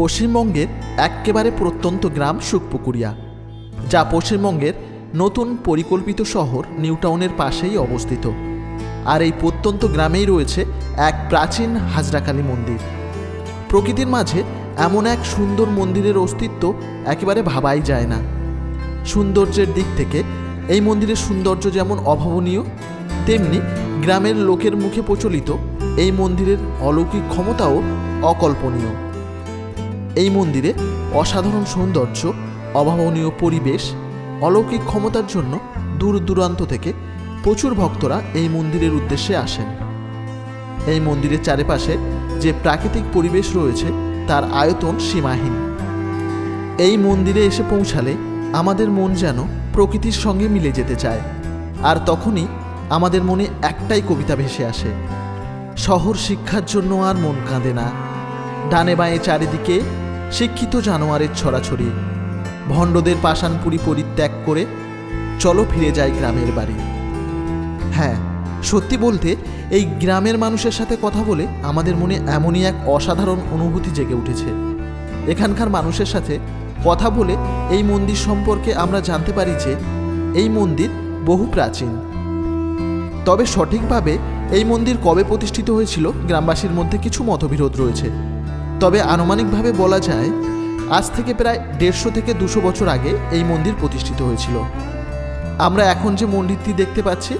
পশ্চিমবঙ্গের এক্কেবারে প্রত্যন্ত গ্রাম সুখপুকুরিয়া, যা পশ্চিমবঙ্গের নতুন পরিকল্পিত শহর নিউটাউনের পাশেই অবস্থিত। আর এই প্রত্যন্ত গ্রামেই রয়েছে এক প্রাচীন হাজরাকালী মন্দির। প্রকৃতির মাঝে এমন এক সুন্দর মন্দিরের অস্তিত্ব একেবারে ভাবাই যায় না। সৌন্দর্যের দিক থেকে এই মন্দিরের সৌন্দর্য যেমন অভাবনীয়, তেমনি গ্রামের লোকের মুখে প্রচলিত এই মন্দিরের অলৌকিক ক্ষমতাও অকল্পনীয়। এই মন্দিরে অসাধারণ সৌন্দর্য, অভাবনীয় পরিবেশ, অলৌকিক ক্ষমতার জন্য দূর দূরান্ত থেকে প্রচুর ভক্তরা এই মন্দিরের উদ্দেশ্যে আসেন। এই মন্দিরের চারিপাশে যে প্রাকৃতিক পরিবেশ রয়েছে, তার আয়তন সীমাহীন। এই মন্দিরে এসে পৌঁছালে আমাদের মন যেন প্রকৃতির সঙ্গে মিলে যেতে চায়, আর তখনই আমাদের মনে একটাই কবিতা ভেসে আসে। শহর শিক্ষার জন্য আর মন কাঁদে না। ডানে বাঁয়ে চারিদিকে শিক্ষিত জানোয়ারের ছড়াছড়ি। ভণ্ডদের পাষাণপুরি পরিত্যাগ করে চলো ফিরে যাই গ্রামের বাড়ি। হ্যাঁ সত্যি বলতে এই গ্রামের মানুষের সাথে কথা বলে আমাদের মনে এমনই এক অসাধারণ অনুভূতি জেগে উঠেছে। এখানকার মানুষের সাথে কথা বলে এই মন্দির সম্পর্কে আমরা জানতে পারি যে এই মন্দির বহু প্রাচীন। তবে সঠিকভাবে এই মন্দির কবে প্রতিষ্ঠিত হয়েছিল গ্রামবাসীর মধ্যে কিছু মতবিরোধ রয়েছে। তবে আনুমানিকভাবে বলা যায়, আজ থেকে প্রায় দেড়শো থেকে দুশো বছর আগে এই মন্দির প্রতিষ্ঠিত হয়েছিল। আমরা এখন যে মন্দিরটি দেখতে পাচ্ছি,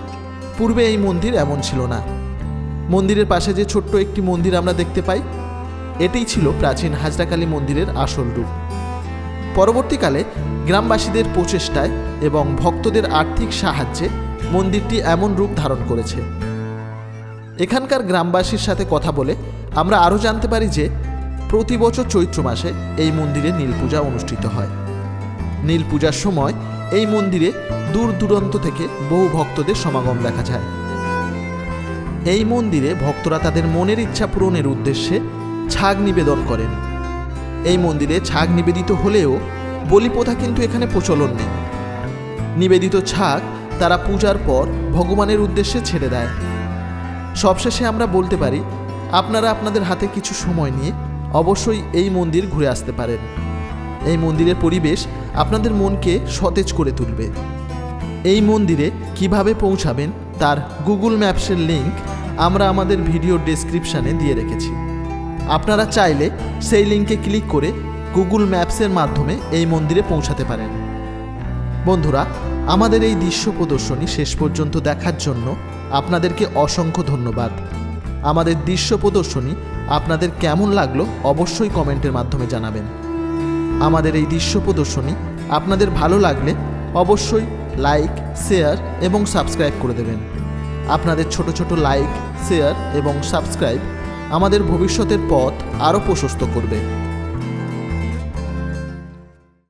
পূর্বে এই মন্দির এমন ছিল না। মন্দিরের পাশে যে ছোট্ট একটি মন্দির আমরা দেখতে পাই, এটাই ছিল প্রাচীন হাজরাকালী মন্দিরের আসল রূপ। পরবর্তীকালে গ্রামবাসীদের প্রচেষ্টায় এবং ভক্তদের আর্থিক সাহায্যে মন্দিরটি এমন রূপ ধারণ করেছে। এখানকার গ্রামবাসীর সাথে কথা বলে আমরা আরও জানতে পারি যে প্রতি বছর চৈত্র মাসে এই মন্দিরে নীল পূজা অনুষ্ঠিত হয়। নীল পূজার সময় এই মন্দিরে দূর দূরান্ত থেকে বহু ভক্তদের সমাগম দেখা যায়। এই মন্দিরে ভক্তরা তাদের মনের ইচ্ছা পূরণের উদ্দেশ্যে ছাগ নিবেদন করেন। এই মন্দিরে ছাগ নিবেদিত হলেও বলি প্রথা কিন্তু এখানে প্রচলন নেই। নিবেদিত ছাগ তারা পূজার পর ভগবানের উদ্দেশ্যে ছেড়ে দেয়। সবশেষে আমরা বলতে পারি, আপনারা আপনাদের হাতে কিছু সময় নিয়ে অবশ্যই এই মন্দির ঘুরে আসতে পারেন। এই মন্দিরের পরিবেশ আপনাদের মনকে সতেজ করে তুলবে। এই মন্দিরে কীভাবে পৌঁছাবেন তার গুগল ম্যাপসের লিংক আমরা আমাদের ভিডিও ডেসক্রিপশানে দিয়ে রেখেছি। আপনারা চাইলে সেই লিঙ্কে ক্লিক করে গুগল ম্যাপসের মাধ্যমে এই মন্দিরে পৌঁছাতে পারেন। বন্ধুরা, আমাদের এই দৃশ্য প্রদর্শনী শেষ পর্যন্ত দেখার জন্য আপনাদেরকে অসংখ্য ধন্যবাদ। আমাদের দৃশ্য প্রদর্শনী আপনাদের কেমন লাগল অবশ্যই কমেন্টের মাধ্যমে জানাবেন। আমাদের এই দৃশ্য প্রদর্শনী আপনাদের ভালো লাগলে অবশ্যই লাইক, শেয়ার এবং সাবস্ক্রাইব করে দেবেন। আপনাদের ছোট ছোট লাইক, শেয়ার এবং সাবস্ক্রাইব আমাদের ভবিষ্যতের পথ আরও প্রশস্ত করবে।